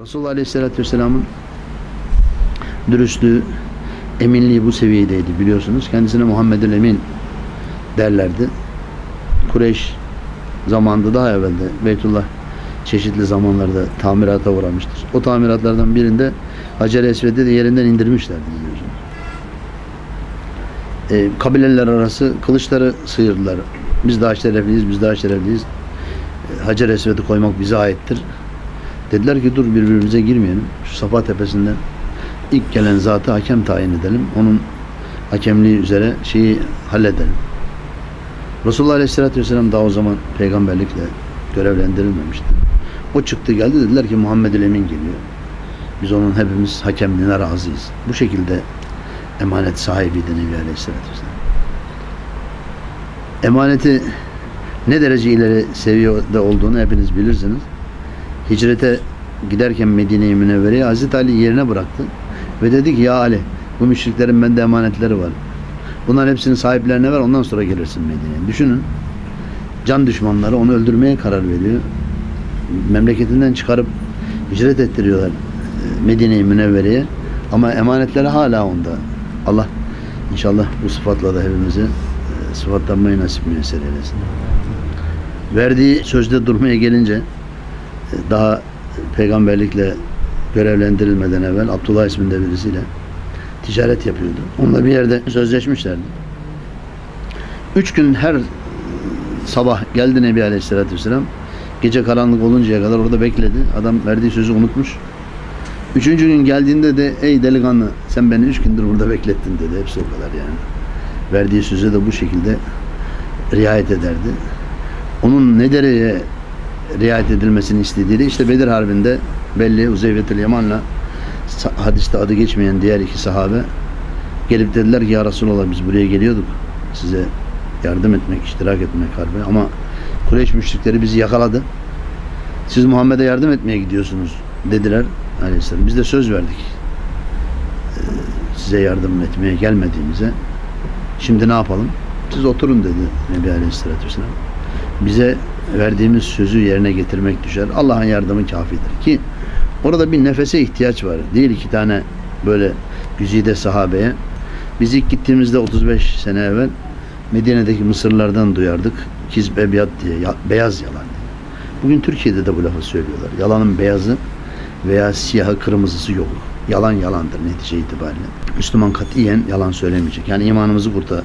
Resulullah Aleyhisselatü Vesselam'ın dürüstlüğü, eminliği bu seviyedeydi biliyorsunuz. Kendisine Muhammedül Emin derlerdi. Kureyş zamanında daha evvelde Beytullah çeşitli zamanlarda tamirata uğramıştır. O tamiratlardan birinde Hacer-i Esved'i de yerinden indirmişlerdi. E, kabileler arası kılıçları sıyırdılar. Biz daha şerefliyiz, biz daha şerefliyiz. E, Hacer-i Esved'i koymak bize aittir. Dediler ki dur birbirimize girmeyelim. Şu Safa Tepesi'nden ilk gelen zatı hakem tayin edelim. Onun hakemliği üzere şeyi halledelim. Resulullah Aleyhisselatü Vesselam daha o zaman peygamberlikle görevlendirilmemişti. O çıktı geldi dediler ki Muhammedül Emin geliyor. Biz onun hepimiz hakemliğine razıyız. Bu şekilde emanet sahibiydi Nebi Aleyhisselatü Vesselam. Emaneti ne derece ileri seviyede olduğunu hepiniz bilirsiniz. Hicrete giderken Medine-i Münevvere'yi Hazreti Ali yerine bıraktı. Ve dedi ki ya Ali bu müşriklerin bende emanetleri var. Bunların hepsinin sahiplerine ver ondan sonra gelirsin Medine'ye. Düşünün. Can düşmanları onu öldürmeye karar veriyor. Memleketinden çıkarıp hicret ettiriyorlar e, Medine-i Münevvere'ye. Ama emanetleri hala onda. Allah inşallah bu sıfatla da hepimizi e, sıfatlanmayı nasip müyesser eylesin. Verdiği sözde durmaya gelince e, daha peygamberlikle görevlendirilmeden evvel Abdullah isminde birisiyle ticaret yapıyordu. Onunla bir yerde sözleşmişlerdi. Üç gün her sabah geldi Nebi Aleyhisselatü Vesselam. Gece karanlık oluncaya kadar orada bekledi. Adam verdiği sözü unutmuş. Üçüncü gün geldiğinde de ey delikanlı sen beni üç gündür burada beklettin dedi. Hepsi o kadar yani. Verdiği söze de bu şekilde riayet ederdi. Onun ne derece riayet edilmesini istediği de işte Bedir Harbi'nde belli Uzeyvetül Yaman'la hadiste adı geçmeyen diğer iki sahabe gelip dediler ki ya Resulallah biz buraya geliyorduk size yardım etmek, iştirak etmek harbi ama Kureyş müşrikleri bizi yakaladı. Siz Muhammed'e yardım etmeye gidiyorsunuz dediler aleyhisselam. Biz de söz verdik. Ee, size yardım etmeye gelmediğimize. Şimdi ne yapalım? Siz oturun dedi Nebi Aleyhisselatü Vesselam. Bize verdiğimiz sözü yerine getirmek düşer. Allah'ın yardımı kafidir ki orada bir nefese ihtiyaç var. Değil iki tane böyle güzide sahabeye. Biz ilk gittiğimizde 35 sene evvel Medine'deki Mısırlardan duyardık. Kizb ebiyat diye, ya- beyaz yalan. Bugün Türkiye'de de bu lafı söylüyorlar. Yalanın beyazı veya siyahı kırmızısı yok. Yalan yalandır netice itibariyle. Müslüman katiyen yalan söylemeyecek. Yani imanımızı burada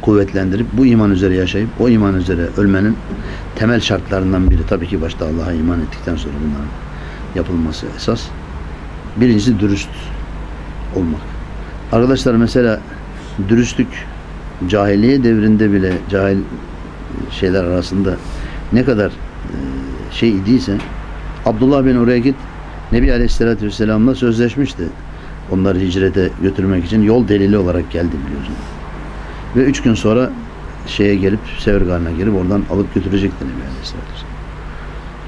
kuvvetlendirip bu iman üzere yaşayıp o iman üzere ölmenin temel şartlarından biri tabii ki başta Allah'a iman ettikten sonra bunların yapılması esas. Birincisi dürüst olmak. Arkadaşlar mesela dürüstlük cahiliye devrinde bile cahil şeyler arasında ne kadar e, şey idiyse Abdullah bin Ureykit Nebi Aleyhisselatü Vesselam'la sözleşmişti. Onları hicrete götürmek için yol delili olarak geldi biliyorsun. Ve üç gün sonra şeye gelip Severgan'a gelip oradan alıp götürecekti Nebi Aleyhisselatü.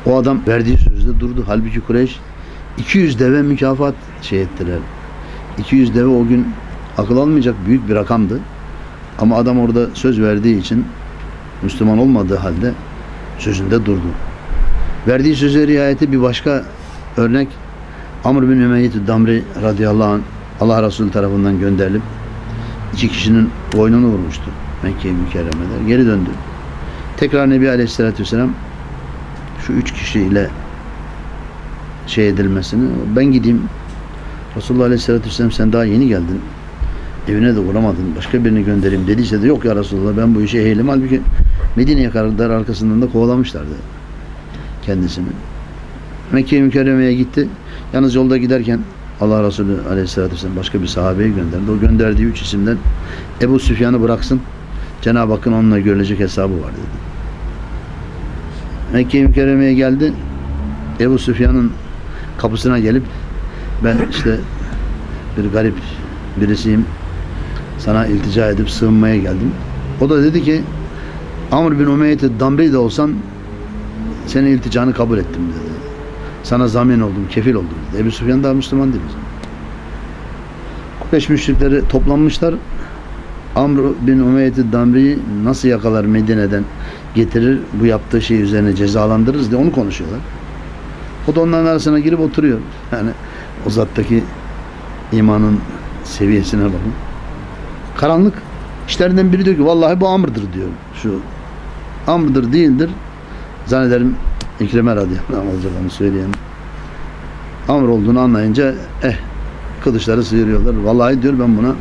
O adam verdiği sözde durdu. Halbuki Kureyş 200 deve mükafat şey ettiler. 200 deve o gün akıl almayacak büyük bir rakamdı. Ama adam orada söz verdiği için Müslüman olmadığı halde sözünde durdu. Verdiği söze riayeti bir başka örnek Amr bin Ümeyyid Damri radıyallahu anh Allah Resulü tarafından gönderilip iki kişinin boynunu vurmuştu Mekke-i Mükerreme'de. Geri döndü. Tekrar Nebi Aleyhisselatü Vesselam şu üç kişiyle şey edilmesini ben gideyim Resulullah Aleyhisselatü Vesselam sen daha yeni geldin evine de uğramadın başka birini göndereyim dediyse de yok ya Resulullah ben bu işe eğilim halbuki Medine'ye kadar arkasından da kovalamışlardı kendisini. Mekke-i Mükerreme'ye gitti. Yalnız yolda giderken Allah Resulü Aleyhisselatü Vesselam başka bir sahabeyi gönderdi. O gönderdiği üç isimden Ebu Süfyan'ı bıraksın. Cenab-ı Hakk'ın onunla görülecek hesabı var dedi. Mekke-i Mükerreme'ye geldi. Ebu Süfyan'ın kapısına gelip ben işte bir garip birisiyim. Sana iltica edip sığınmaya geldim. O da dedi ki Amr bin Umeyyed Damri de olsan senin ilticanı kabul ettim dedi. Sana zamin oldum, kefil oldum dedi. Ebu Süfyan daha Müslüman değil o zaman. Kureyş müşrikleri toplanmışlar. Amr bin Umeyet Damri'yi nasıl yakalar Medine'den getirir bu yaptığı şey üzerine cezalandırırız diye onu konuşuyorlar. O da onların arasına girip oturuyor. Yani o zattaki imanın seviyesine bakın. Karanlık. İşlerinden biri diyor ki vallahi bu Amr'dır diyor. Şu Amr'dır değildir. Zannederim İkrime radıyallahu anh olacak onu söyleyen. Amr olduğunu anlayınca eh kılıçları sıyırıyorlar. Vallahi diyor ben buna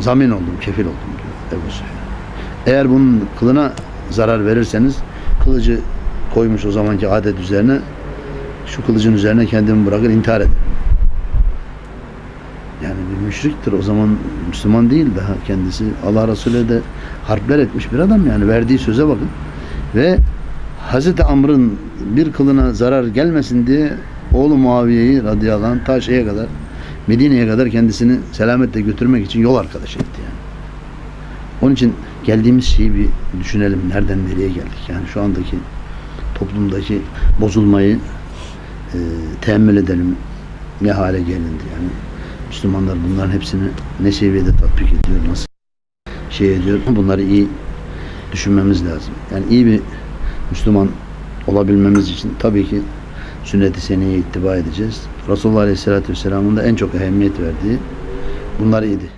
zamin oldum, kefil oldum diyor Ebu Süfyan. Eğer bunun kılına zarar verirseniz kılıcı koymuş o zamanki adet üzerine şu kılıcın üzerine kendimi bırakır intihar ederim. Yani bir müşriktir o zaman Müslüman değil daha kendisi. Allah Resulü de harpler etmiş bir adam yani verdiği söze bakın. Ve Hazreti Amr'ın bir kılına zarar gelmesin diye oğlu Muaviye'yi radıyallahu anh ta şeye kadar Medine'ye kadar kendisini selametle götürmek için yol arkadaş etti yani. Onun için geldiğimiz şeyi bir düşünelim. Nereden nereye geldik? Yani şu andaki toplumdaki bozulmayı e, teemmül edelim. Ne hale gelindi yani. Müslümanlar bunların hepsini ne seviyede tatbik ediyor, nasıl şey ediyor. Bunları iyi düşünmemiz lazım. Yani iyi bir Müslüman olabilmemiz için tabii ki sünnet-i seneye ittiba edeceğiz. Resulullah Aleyhisselatü Vesselam'ın da en çok ehemmiyet verdiği bunlar idi.